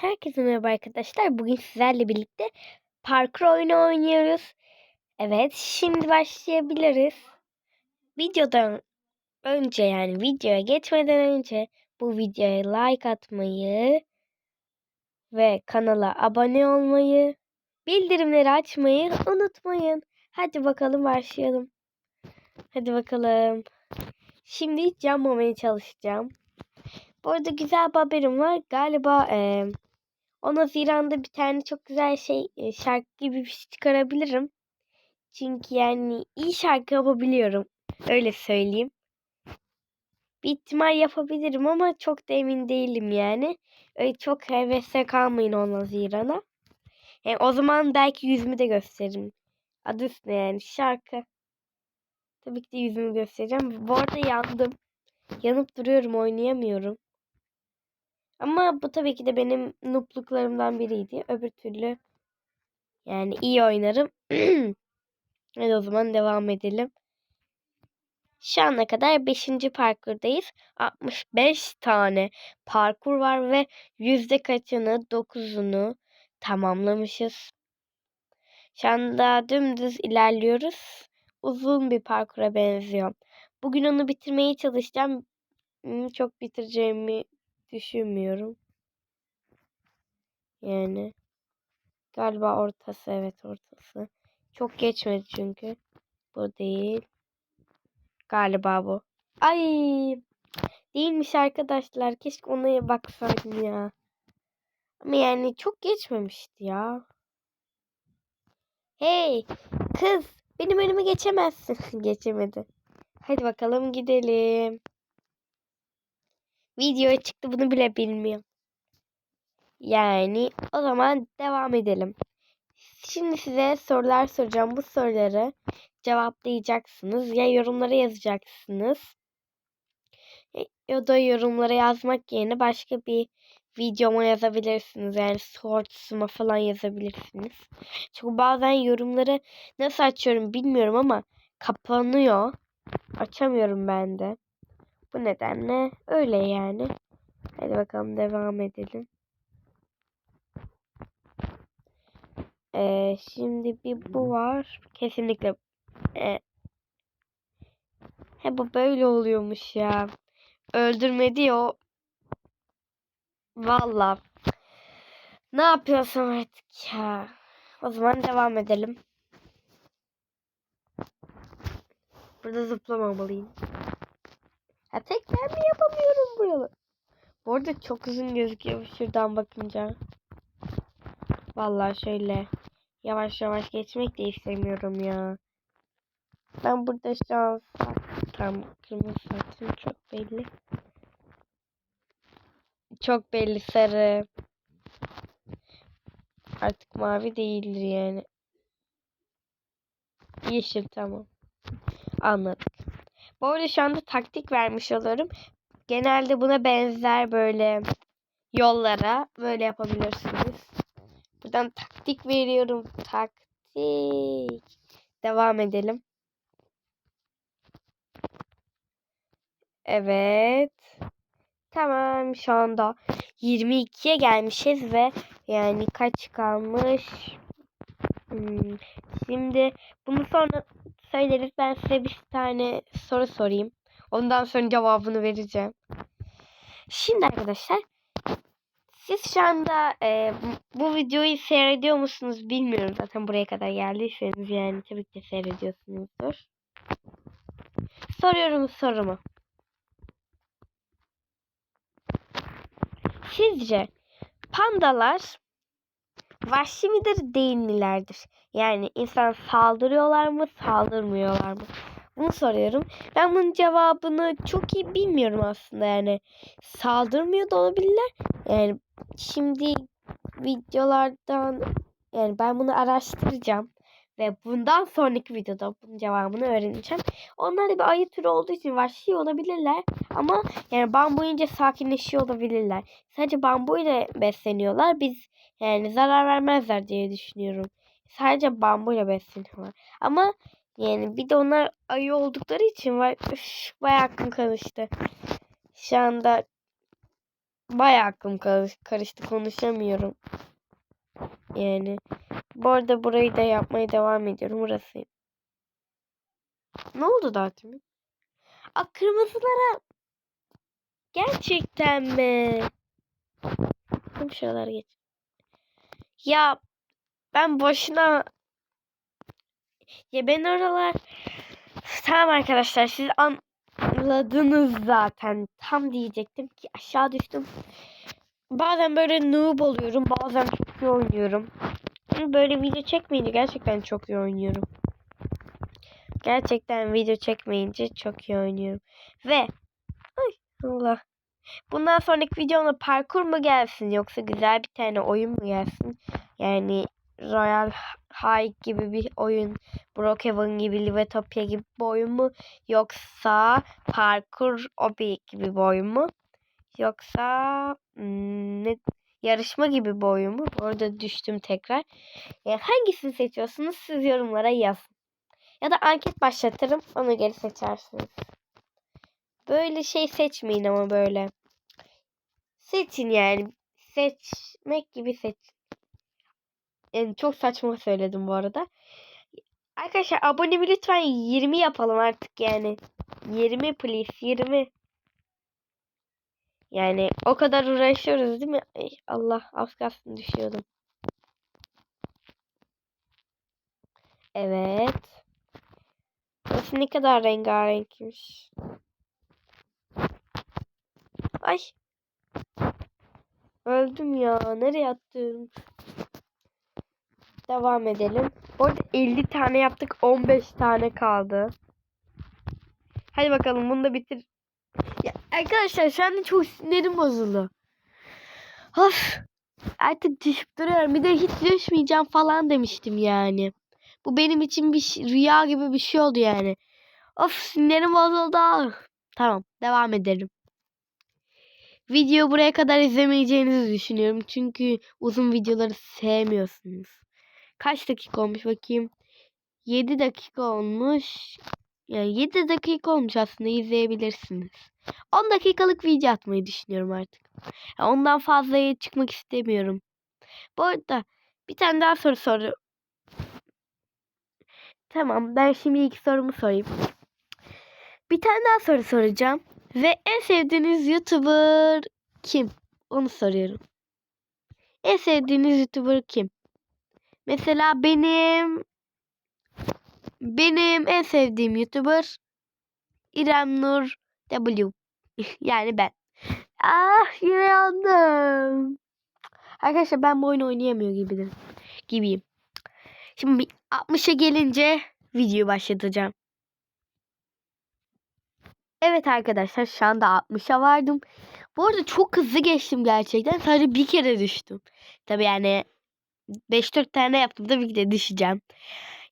Herkese merhaba arkadaşlar. Bugün sizlerle birlikte parkur oyunu oynuyoruz. Evet, şimdi başlayabiliriz. Videodan önce yani videoya geçmeden önce bu videoya like atmayı ve kanala abone olmayı, bildirimleri açmayı unutmayın. Hadi bakalım başlayalım. Hadi bakalım. Şimdi cam olmaya çalışacağım. Bu arada güzel bir haberim var. Galiba eee 10 Haziran'da bir tane çok güzel şey e, şarkı gibi bir şey çıkarabilirim. Çünkü yani iyi şarkı yapabiliyorum. Öyle söyleyeyim. Bir ihtimal yapabilirim ama çok da emin değilim yani. Öyle çok hevesle kalmayın 10 Haziran'a. Yani o zaman belki yüzümü de gösteririm. Adı üstüne yani şarkı. Tabii ki de yüzümü göstereceğim. Bu arada yandım. Yanıp duruyorum oynayamıyorum. Ama bu tabii ki de benim noobluklarımdan biriydi. Öbür türlü yani iyi oynarım. Hadi o zaman devam edelim. Şu ana kadar 5. parkurdayız. 65 tane parkur var ve yüzde kaçını 9'unu tamamlamışız. Şu anda dümdüz ilerliyoruz. Uzun bir parkura benziyor. Bugün onu bitirmeye çalışacağım. Hmm, Çok bitireceğimi düşünmüyorum. Yani galiba ortası evet ortası. Çok geçmedi çünkü. Bu değil. Galiba bu. Ay değilmiş arkadaşlar. Keşke ona baksaydım ya. Ama yani çok geçmemişti ya. Hey kız benim önüme geçemezsin. Geçemedi. Hadi bakalım gidelim. Video çıktı bunu bile bilmiyorum. Yani o zaman devam edelim. Şimdi size sorular soracağım. Bu soruları cevaplayacaksınız. Ya yorumlara yazacaksınız. Ya da yorumlara yazmak yerine başka bir videoma yazabilirsiniz. Yani shorts'uma falan yazabilirsiniz. Çünkü bazen yorumları nasıl açıyorum bilmiyorum ama kapanıyor. Açamıyorum ben de. Bu nedenle öyle yani. Hadi bakalım devam edelim. Ee, şimdi bir bu var. Kesinlikle. Ee, he bu böyle oluyormuş ya. Öldürmedi ya o. Valla. Ne yapıyorsun artık ya? O zaman devam edelim. Burada zıplamamalıyım. Ha tekrar mi yapamıyorum buralı? Bu arada çok uzun gözüküyor şuradan bakınca. Vallahi şöyle yavaş yavaş geçmek de istemiyorum ya. Ben burada şu an tam kırmızı saçım çok belli. Çok belli sarı. Artık mavi değildir yani. Yeşil tamam. Anladık. Bu arada şu anda taktik vermiş oluyorum. Genelde buna benzer böyle yollara böyle yapabilirsiniz. Buradan taktik veriyorum. Taktik. Devam edelim. Evet. Tamam şu anda 22'ye gelmişiz ve yani kaç kalmış? Hmm, Şimdi bunu sonra söyleriz. Ben size bir tane soru sorayım. Ondan sonra cevabını vereceğim. Şimdi arkadaşlar siz şu anda e, bu videoyu seyrediyor musunuz bilmiyorum zaten buraya kadar geldiyseniz yani tabii ki seyrediyorsunuzdur. Soruyorum sorumu. Sizce pandalar vahşi midir değil milerdir? Yani insan saldırıyorlar mı saldırmıyorlar mı? Bunu soruyorum. Ben bunun cevabını çok iyi bilmiyorum aslında yani. Saldırmıyor da olabilirler. Yani şimdi videolardan yani ben bunu araştıracağım. Ve bundan sonraki videoda bunun cevabını öğreneceğim. Onlar da bir ayı türü olduğu için vahşi olabilirler. Ama yani bambu yiyince sakinleşiyor olabilirler. Sadece bambu ile besleniyorlar. Biz yani zarar vermezler diye düşünüyorum. Sadece bambuyla besleniyorlar. Ama yani bir de onlar ayı oldukları için var. Bayağı aklım karıştı. Şu anda Bayağı aklım karış- karıştı konuşamıyorum. Yani bu arada burayı da yapmaya devam ediyorum. Burası. Ne oldu daha demin? Aa, kırmızılara gerçekten mi? Tüm şuralar geç. Ya ben boşuna ya ben oralar tamam arkadaşlar siz anladınız zaten. Tam diyecektim ki aşağı düştüm. Bazen böyle noob oluyorum. Bazen çok iyi oynuyorum. Böyle video çekmeyince gerçekten çok iyi oynuyorum. Gerçekten video çekmeyince çok iyi oynuyorum. Ve ay Allah. Bundan sonraki videomda parkur mu gelsin yoksa güzel bir tane oyun mu gelsin? Yani Royal High gibi bir oyun, Brookhaven gibi, Livetopia gibi bir oyun mu? Yoksa Parkur Obi gibi bir oyun mu? Yoksa ne, yarışma gibi bir oyun mu? Orada düştüm tekrar. Yani hangisini seçiyorsunuz siz yorumlara yazın. Ya da anket başlatırım onu geri seçersiniz. Böyle şey seçmeyin ama böyle. Seçin yani. Seçmek gibi seç. Yani çok saçma söyledim bu arada. Arkadaşlar abone lütfen 20 yapalım artık yani. 20 please 20. Yani o kadar uğraşıyoruz değil mi? Ay, Allah az kalsın düşüyordum. Evet. Burası ne kadar rengarenkmiş. Ay. Öldüm ya. Nereye attım? Devam edelim. Bu arada 50 tane yaptık. 15 tane kaldı. Hadi bakalım bunu da bitir. Arkadaşlar şu anda çok sinirim bozuldu. Of. Artık düşüp duruyorum. Bir de hiç düşmeyeceğim falan demiştim yani. Bu benim için bir rüya gibi bir şey oldu yani. Of sinirim bozuldu. Tamam devam edelim. Video buraya kadar izlemeyeceğinizi düşünüyorum. Çünkü uzun videoları sevmiyorsunuz. Kaç dakika olmuş bakayım. 7 dakika olmuş. Yani 7 dakika olmuş aslında izleyebilirsiniz. 10 dakikalık video atmayı düşünüyorum artık. Ondan fazlaya çıkmak istemiyorum. Bu arada bir tane daha soru soru. Tamam ben şimdi ilk sorumu sorayım. Bir tane daha soru soracağım. Ve en sevdiğiniz YouTuber kim? Onu soruyorum. En sevdiğiniz YouTuber kim? Mesela benim benim en sevdiğim YouTuber İrem Nur W. yani ben. Ah yine yandım. Arkadaşlar ben bu oyunu oynayamıyor gibiyim. gibiyim. Şimdi 60'a gelince videoyu başlatacağım. Evet arkadaşlar şu anda 60'a vardım. Bu arada çok hızlı geçtim gerçekten. Sadece bir kere düştüm. Tabi yani 5-4 tane yaptım da bir kere düşeceğim.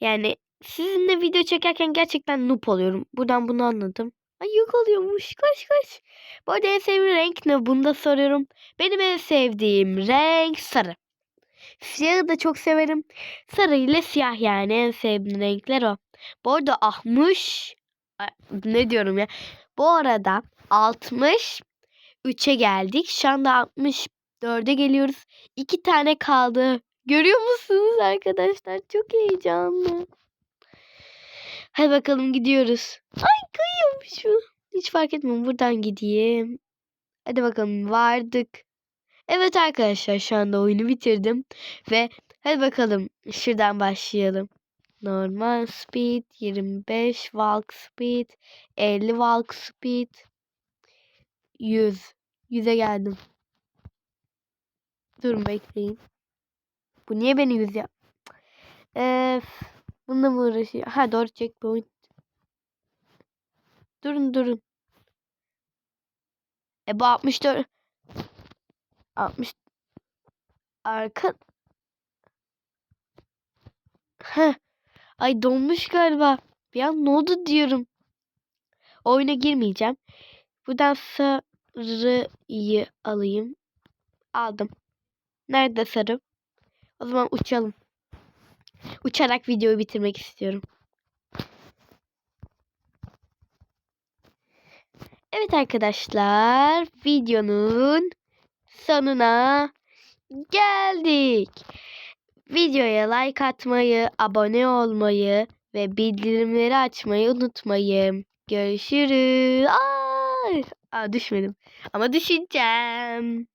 Yani sizinle video çekerken gerçekten noob oluyorum. Buradan bunu anladım. Ay yok oluyormuş. Koş koş. Bu arada en sevdiğim renk ne? Bunu da soruyorum. Benim en sevdiğim renk sarı. Siyahı da çok severim. Sarı ile siyah yani en sevdiğim renkler o. Bu arada ahmış. Ay, Ne diyorum ya. Bu arada 60 3'e geldik. Şu anda 64'e geliyoruz. İki tane kaldı. Görüyor musunuz arkadaşlar? Çok heyecanlı. Hadi bakalım gidiyoruz. Ay kayıyormuşum. Hiç fark etmiyorum. Buradan gideyim. Hadi bakalım vardık. Evet arkadaşlar şu anda oyunu bitirdim. Ve hadi bakalım şuradan başlayalım. Normal speed 25 walk speed 50 walk speed 100 100'e geldim. Durun bekleyin. Bu niye beni 100 yap? Eee bununla mı uğraşıyor? Ha doğru checkpoint. Durun durun. E bu 64 60 arka Heh. Ay donmuş galiba. Bir an ne oldu diyorum. Oyuna girmeyeceğim. Buradan sarıyı alayım. Aldım. Nerede sarı? O zaman uçalım. Uçarak videoyu bitirmek istiyorum. Evet arkadaşlar videonun sonuna geldik. Videoya like atmayı, abone olmayı ve bildirimleri açmayı unutmayın. Görüşürüz. Aa, düşmedim. Ama düşeceğim.